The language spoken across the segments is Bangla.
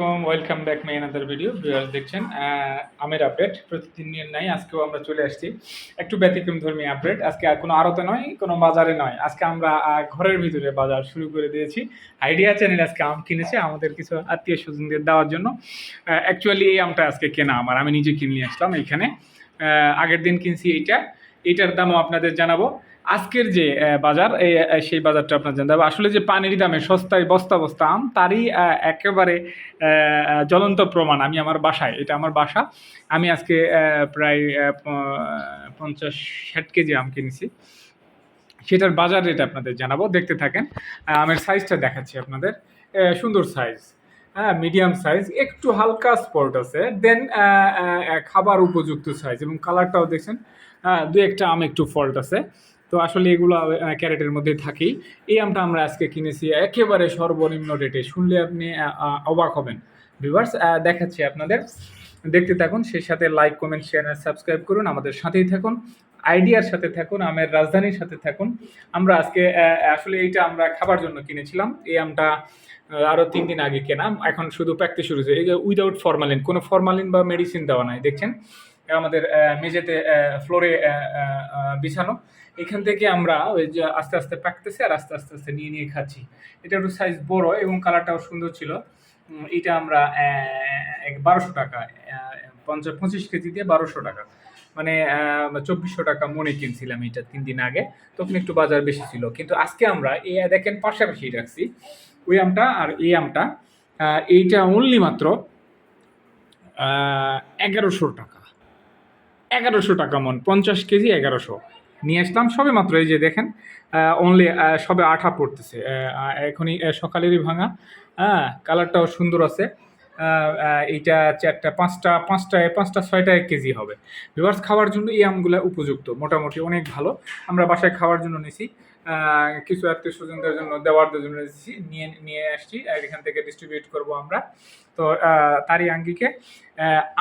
আলাইকুম welcome back my another video viewers দেখছেন। আমের আপডেট প্রতিদিন নাই, আজকেও আমরা চলে আসছি। একটু ব্যতিক্রম ধর্মী আপডেট আজকে আর কোনো আড়তে নয়, কোনো বাজারে নয়। আজকে আমরা ঘরের ভিতরে বাজার শুরু করে দিয়েছি। আইডিয়া চ্যানেল আজকে আম কিনেছে, আমাদের কিছু আত্মীয় স্বজনদের দেওয়ার জন্য। অ্যাকচুয়ালি এই আমটা আজকে কেনা আমার, আমি নিজে কিনে নিয়ে আসলাম এইখানে আগের দিন কিনছি এইটা। এইটার দামও আপনাদের জানাব। আজকের যে বাজার সেই বাজারটা আপনার জানতে হবে। আসলে যে পানির দামে সস্তায় বস্তা বস্তা আম, তারই একেবারে জ্বলন্ত প্রমাণ আমি আমার বাসায়। এটা আমার বাসা। আমি আজকে প্রায় পঞ্চাশ ষাট কেজি আম কিনেছি। সেটার বাজার রেট আপনাদের জানাব। দেখতে থাকেন। আমের সাইজটা দেখাচ্ছি আপনাদের। সুন্দর সাইজ হ্যাঁ মিডিয়াম সাইজ একটু হালকা স্পট আছে। দেন খাবার উপযুক্ত সাইজ এবং কালারটাও দেখছেন। হ্যাঁ দু একটা আম একটু ফল্ট আছে। তো আসলে এগুলো ক্যারেটের মধ্যে থাকেই। এই আমটা আমরা আজকে কিনেছি একেবারে সর্বনিম্ন রেটে। শুনলে আপনি অবাক হবেন। ভিউয়ার্স দেখাচ্ছি আপনাদের। দেখতে থাকুন, সেই সাথে লাইক, কমেন্ট, শেয়ার আর সাবস্ক্রাইব করুন। আমাদের সাথেই থাকুন, আইডিয়ার সাথে থাকুন, আমের রাজধানীর সাথে থাকুন। আমরা আজকে আসলে এইটা আমরা খাবার জন্য কিনেছিলাম। এই আমটা আরও তিন দিন আগে কেনা। এখন শুধু প্র্যাকটিস শুরু হয়েছে। এই উইদাউট ফরমালিন কোনো ফরমালিন বা মেডিসিন দেওয়া নাই, দেখছেন? আমাদের মেঝেতে ফ্লোরে বিছানো। এখান থেকে আমরা ওই যে আস্তে আস্তে পাকতেছে আর আস্তে আস্তে আস্তে নিয়ে নিয়ে খাচ্ছি। এটা একটু সাইজ বড় এবং কালারটাও সুন্দর ছিল। এটা আমরা বারোশো টাকা পঞ্চাশ পঁচিশ কেজি দিয়ে বারোশো টাকা। মানে চব্বিশশো টাকা মনে কিনছিলাম এটা তিন দিন আগে। তখন একটু বাজার বেশি ছিল। কিন্তু আজকে আমরা এ দেখেন পাশাপাশি রাখছি। ওই আমটা আর এই আমটা এইটা অনলি মাত্র এগারোশো টাকা। এগারোশো টাকা মন, পঞ্চাশ কেজি এগারোশো। নিয়ে আসলাম সবে মাত্র, এই যে দেখেন অনলি সবে আঠা পড়তেছে। এখনই সকালেরই ভাঙা। হ্যাঁ কালারটাও সুন্দর আছে। এইটা চারটা, পাঁচটা পাঁচটায় পাঁচটা, ছয়টা এক কেজি হবে। ভিভার্স খাওয়ার জন্য এই আমগুলো উপযুক্ত, মোটামুটি অনেক ভালো। আমরা বাসায় খাওয়ার জন্য নিছি। কিছু আত্মীয় স্বজনদের জন্য দেওয়ার জন্য নিয়ে নিয়ে আসছি, আর এখান থেকে ডিস্ট্রিবিউট করব আমরা। তো তারই আঙ্গিকে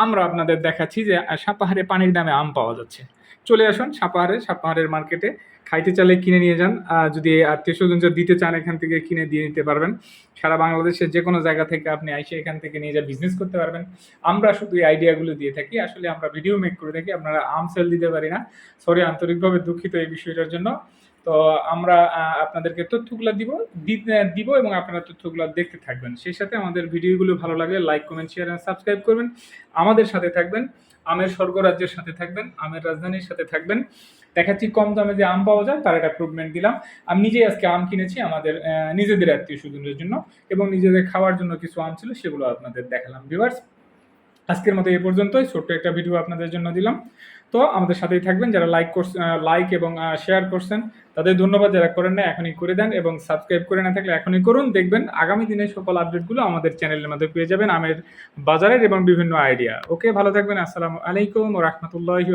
আমরা আপনাদের দেখাচ্ছি যে সাপাহারে পানির দামে আম পাওয়া যাচ্ছে। চলে আসুন সাপাহারে, সাপাহারের মার্কেটে খাইতে চালে কিনে নিয়ে যান যদি আত্মীয় স্বজন যদি দিতে চান এখান থেকে কিনে দিয়ে নিতে পারবেন। সারা বাংলাদেশের যে কোনো জায়গা থেকে আপনি আইসে এখান থেকে নিয়ে যা বিজনেস করতে পারবেন। আমরা শুধু এই আইডিয়াগুলো দিয়ে থাকি। আসলে আমরা ভিডিও মেক করে থাকি, আপনারা আম সেল দিতে পারি না। সরি আন্তরিকভাবে দুঃখিত এই বিষয়টার জন্য। তো আমরা আপনাদেরকে তথ্যগুলো দিব দিব এবং আপনারা তথ্যগুলো দেখতে থাকবেন। সেই সাথে আমাদের ভিডিওগুলো ভালো লাগলে লাইক কমেন্ট শেয়ার আর সাবস্ক্রাইব করবেন। আমাদের সাথে থাকবেন, আমের স্বর্গরাজ্যের সাথে থাকবেন, আমের রাজধানীর সাথে থাকবেন। দেখাচ্ছি কম দামে যে আম পাওয়া যায়, তার একটা প্রুভমেন্ট দিলাম। আমি নিজেই আজকে আম কিনেছি, আমাদের নিজেদের আত্মীয় স্বজনদের জন্য এবং নিজেদের খাওয়ার জন্য কিছু আম ছিল, সেগুলো আপনাদের দেখালাম। ভিউয়ার্স আজকের মতো এই পর্যন্তই। ছোট্ট একটা ভিডিও আপনাদের জন্য দিলাম। তো আমাদের সাথেই থাকবেন। যারা লাইক করছেন লাইক এবং শেয়ার করছেন, তাদের ধন্যবাদ। যারা করেন না এখনই করে দেন এবং সাবস্ক্রাইব করে না থাকলে এখনই করুন। দেখবেন আগামী দিনে সকল আপডেটগুলো আমাদের চ্যানেলের মধ্যে পেয়ে যাবেন। আমের বাজারের এবং বিভিন্ন আইডিয়া ওকে ভালো থাকবেন। আসসালামু আলাইকুম ও রহমতুল্লাহি